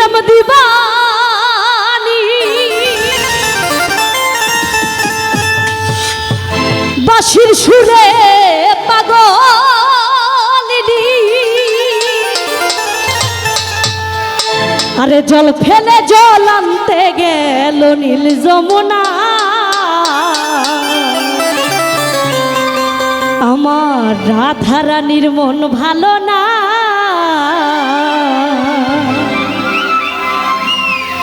প্রেম দিবানি। বাঁশির সুরে পাগলিনী। আরে জল ফেলে জল আনতে গেল নীল যমুনা। আমার রাধারানীর মন ভালো না।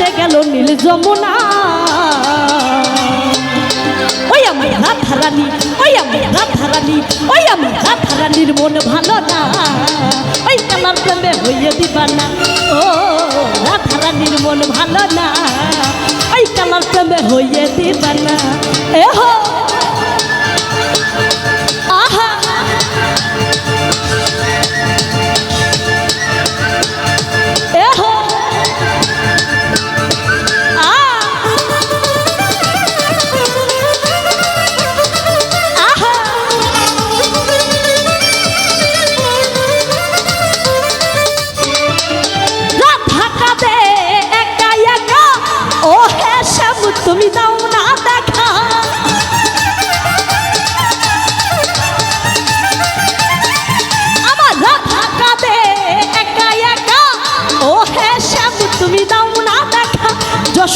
আনতে গেল নীল যমুনা। ওই আমি রাধারানী, ওই আমি রাধারানী, ওই আমি রাধারানীর মন ভালো না। ওই কালার প্রেমে হইয়ে দিবা না ও, রাধারানীর মন ভালো না। ওই কালার প্রেমে হইয়ে দিবা না এ হো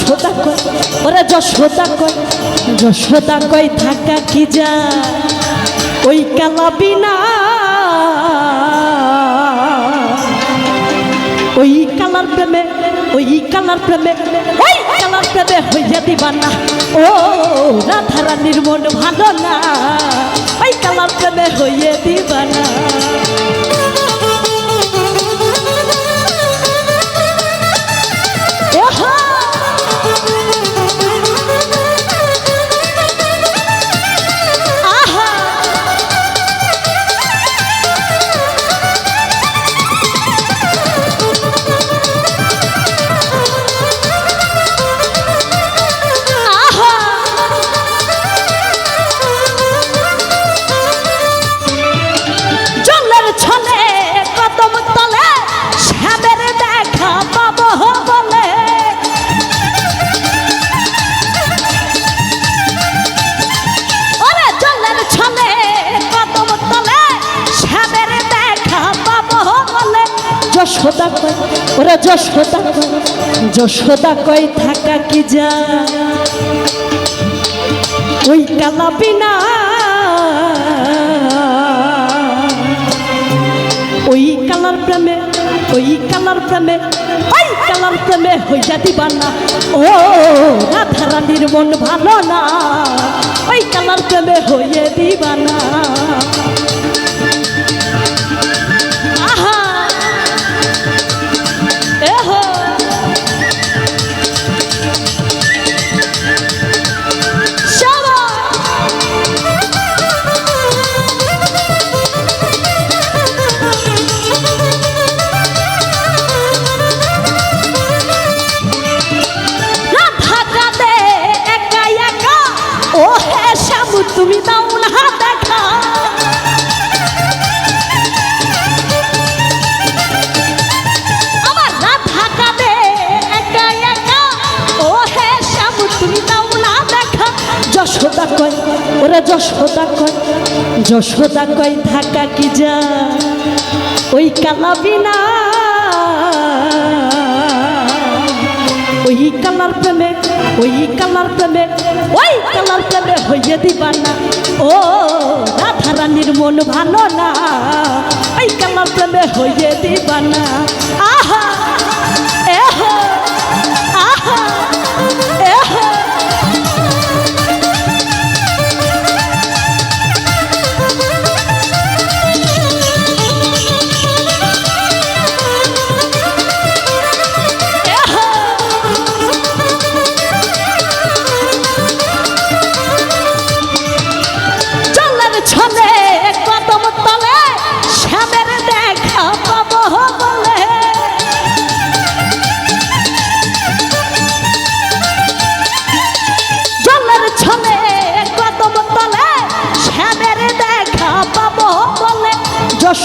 যশোদা কই ওরে যশোদা কই যশোদা কই থাকা কি যা? ওই কালা বিনা। ওই কালার প্রেমে, ওই কালার প্রেমে, ওই কালার প্রেমে হইয়া দিবা না ও রাধা রানীর মন ভালো না। ওই কালার প্রেমে হইয়ে দিবা যশোদা কই ওরে যশোদা যশোদা কই থাকা কি যা ওই কালা বিনা, ওই কালার প্রেমে, ওই কালার প্রেমে, ওই কালার প্রেমে হইয়া দিবা না। ও রাধা রানীর মন ভালো না, ওই কালার প্রেমে হইয়ে দিবা না। ওরে যশোদা কয় যশোদা কয় থাকা কি যা? ওই কালা বিনা ওই কালার প্রেমে, ওই কালার প্রেমে, ওই কালার প্রেমে হইয়ে দিবা না। ও রাধা রানীর মন ভালো না। ওই কালার প্রেমে হইয়ে দিবা না। আহা, এহো, আহা।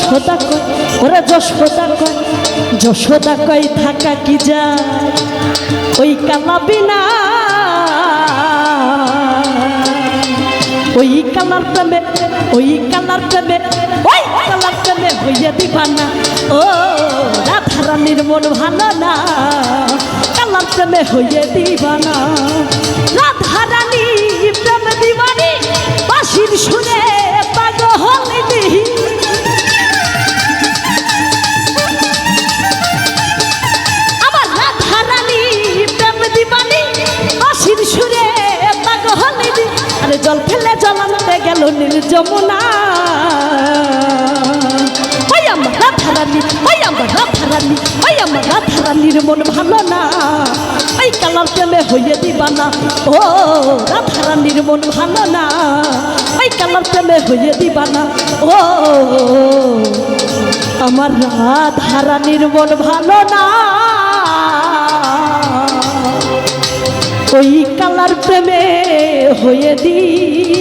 যশোদা কয়, ওরে যশোদা কয় যশোদা কয়, থাকা কি যায়? ওই কালা বিনা ওই কালার প্রেমে, ওই কালার প্রেমে, ওই কালার প্রেমে হইয়া দিবানা ও রাধারানীর মন ভালো না। কালার প্রেমে হইয়া দিবানা রাধারানী জল ফেলে জলাতে গেল নীল যমুনা। ওই আমার রাধারানী ওই আমার রাধারানী ওই আমার রাধারানীর মন ভালো না। ওই কালার প্রেমে হইয়ে দিবানা। ও রাধারানীর মন ভালো না। ওই কালার প্রেমে হইয়ে দিবানা। ও আমার রাধারানীর মন ভালো না। ওই কালার প্রেমে হয়ে দিই।